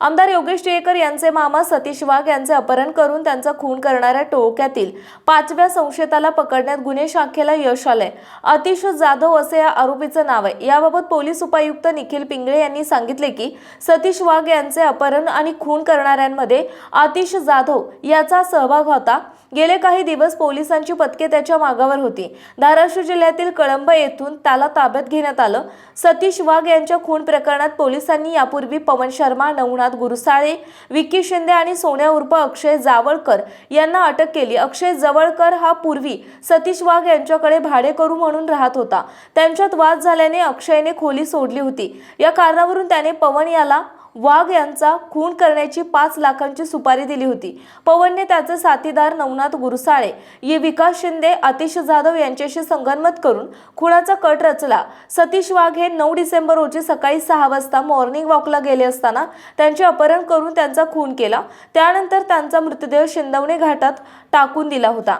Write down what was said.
आमदार योगेश टिळेकर यांचे मामा सतीश वाघ यांचे अपहरण करून त्यांचा खून करणाऱ्या टोळक्यातील पाचव्या संशयिताला पकडण्यात गुन्हे शाखेला यश आलंय. अतिश जाधव असे या आरोपीचं नाव आहे. याबाबत पोलीस उपायुक्त निखिल पिंगळे यांनी सांगितले की सतीश वाघ यांचे अपहरण आणि खून करणाऱ्यांमध्ये आतिश जाधव याचा सहभाग होता. गेले काही दिवस पोलिसांची पथके त्याच्या मागावर होती. धाराशिव जिल्ह्यातील कळंब येथून त्याला ताब्यात घेण्यात आलं. सतीश वाघ यांच्या खून प्रकरणात पोलिसांनी यापूर्वी पवन शर्मा नवनाथ गुरुसाळे विकी शिंदे आणि सोन्या उर्फ अक्षय जावळकर यांना अटक केली. अक्षय जवळकर हा पूर्वी सतीश वाघ यांच्याकडे भाडेकरू म्हणून राहत होता. त्यांच्यात वाद झाल्याने अक्षयने खोली सोडली होती. या कारणावरून त्याने पवन याला वाघ यांचा खून करण्याची पाच लाखांची सुपारी दिली होती. पवनने त्याचे साथीदार नवनाथ गुरसाळे ये विकास शिंदे आतिश जाधव यांच्याशी संगनमत करून खुनाचा कट रचला. सतीश वाघ हे नऊ डिसेंबर रोजी सकाळी सहा वाजता मॉर्निंग वॉकला गेले असताना त्यांचे अपहरण करून त्यांचा खून केला. त्यानंतर त्यांचा मृतदेह शिंदवणे घाटात टाकून दिला होता.